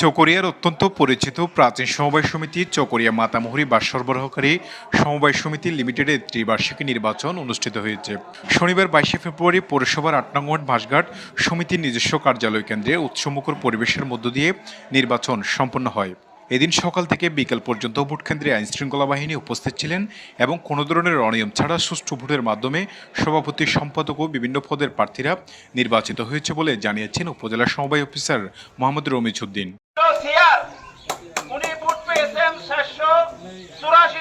চকরিয়ার অত্যন্ত পরিচিত প্রাচীন সমবায় সমিতি চকরিয়া মাতামুহুরি বাস সরবরাহকারী সমবায় সমিতি লিমিটেডের ত্রিবার্ষিকী নির্বাচন অনুষ্ঠিত হয়েছে। শনিবার বাইশে ফেব্রুয়ারি পৌরসভার আট নং ওয়ার্ড ভাসঘাট সমিতির নিজস্ব কার্যালয় কেন্দ্রে উৎসমুখর পরিবেশের মধ্য দিয়ে নির্বাচন সম্পন্ন হয়। এদিন সকাল থেকে বিকেল পর্যন্ত ভোটকেন্দ্রে আইন শৃঙ্খলা বাহিনী উপস্থিত ছিলেন এবং কোনো ধরনের অনিয়ম ছাড়া সুষ্ঠু ভোটের মাধ্যমে সভাপতি, সম্পাদক ও বিভিন্ন পদের প্রার্থীরা নির্বাচিত হয়েছে বলে জানিয়েছেন উপজেলা সমবায় officer Mohammad Ramizuddin.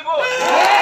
Vote.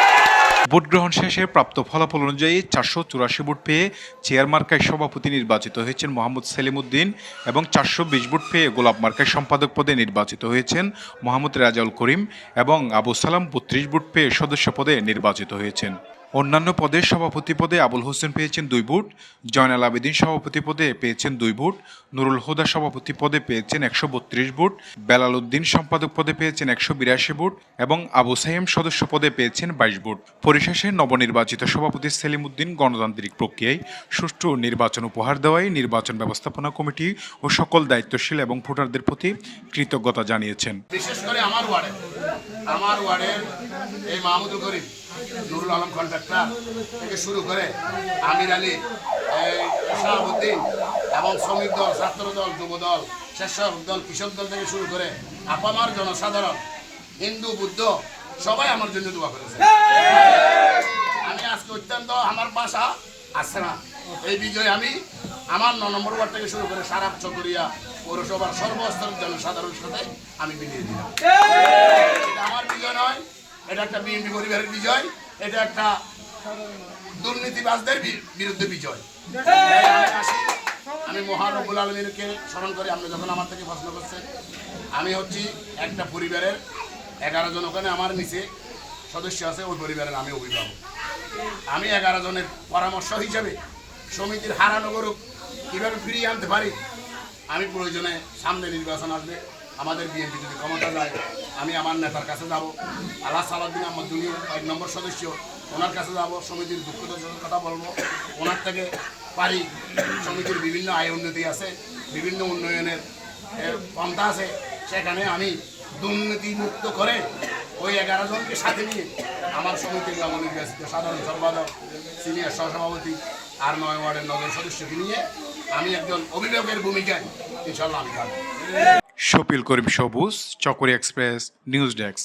Vote গ্রহণ শেষে প্রাপ্ত ফলাফল অনুযায়ী চারশো চুরাশি ভোট পেয়ে চেয়ার মার্কায় সভাপতি নির্বাচিত হয়েছেন মোহাম্মদ সেলিম উদ্দিন এবং চারশো বিশ ভোট পেয়ে গোলাপ মার্কায় সম্পাদক পদে নির্বাচিত হয়েছেন মোহাম্মদ রাজাউল করিম এবং আবু সালাম বত্রিশ ভোট পেয়ে সদস্য পদে নির্বাচিত হয়েছেন। অন্যান্য পদে সভাপতি পদে আবুল হোসেন পেয়েছেন দুই ভোট, জয়নাল আবেদিন সভাপতি পদে পেয়েছেন দুই ভোট, নুরুল হুদা সভাপতি পদে পেয়েছেন একশো বত্রিশ ভোট, বেলাল উদ্দিন সম্পাদক পদে পেয়েছেন একশো বিরাশি ভোট এবং আবু সাইম সদস্য পদে পেয়েছেন বাইশ ভোট। পরিশেষে নবনির্বাচিত সভাপতি সেলিম উদ্দিন গণতান্ত্রিক প্রক্রিয়ায় সুষ্ঠু নির্বাচন উপহার দেওয়ায় নির্বাচন ব্যবস্থাপনা কমিটি ও সকল দায়িত্বশীল এবং ভোটারদের প্রতি কৃতজ্ঞতা জানিয়েছেন। বিশেষ করে আমার ওয়ার্ডে, আমার ওয়ার্ডের এই মাহমুদুল করিম। নুরুল আলম কন্ট্রাক্টর থেকে শুরু করে আমির আলী শাহাবুদ্দিন এবং শ্রমিক দল, ছাত্র দল, যুব দল, স্বেচ্ছাসেবক দল, কৃষক দল থেকে শুরু করে আপামার জনসাধারণ, হিন্দু, বুদ্ধ, সবাই আমার জন্য দোয়া করেছে। আমি আজকে অত্যন্ত, আমার বাসা আসছে না। এই বিজয় আমি আমার ন নম্বর ওয়ার্ড থেকে শুরু করে সারা চকরিয়া পৌরসভার সর্বস্তরের জনসাধারণের সাথে আমি বিলিয়ে দিলাম। আমার বিজয় নয় এটা একটা বিএনপি পরিবারের বিজয়, এটা একটা দুর্নীতিবাজদের বিরুদ্ধে বিজয়। আমি মহানবুল আলমীরকে স্মরণ করি, আপনি যখন আমার থেকে প্রশ্ন করছেন, আমি হচ্ছি একটা পরিবারের এগারো জন, ওখানে আমার নিচে সদস্য আছে, ওই পরিবারের আমি অভিভাবক। আমি এগারো জনের পরামর্শ হিসেবে সমিতির হারানো গরুক কীভাবে ফিরিয়ে আনতে পারি, আমি প্রয়োজনে সামনে নির্বাচন আসবে। আমাদের বিএনপি যদি ক্ষমতা যায়, আমি আমার নেতার কাছে যাব। আল্লাহ সালাদ্দিন আমার দুই এক নম্বর সদস্য, ওনার কাছে যাব, সমিতির দুঃখ দুর্দশার কথা বলব। ওনার থেকে পারি। সমিতির বিভিন্ন আয় উন্নতি আছে, বিভিন্ন উন্নয়নের পন্থা আছে। সেখানে আমি দুর্নীতি মুক্ত করে ওই এগারো জনকে সাথে নিয়ে আমার সমিতির নবনির্বাচিত সাধারণ সম্পাদক, সিনিয়র সহসভাপতি আর নয় ওয়ার্ডের নজন সদস্যকে নিয়ে আমি একজন অভিভাবকের ভূমিকায় ইনশাল্লাহ আমি থাকব। শপিল করিম সবুজ চকরি এক্সপ্রেস নিউজ ডেস্ক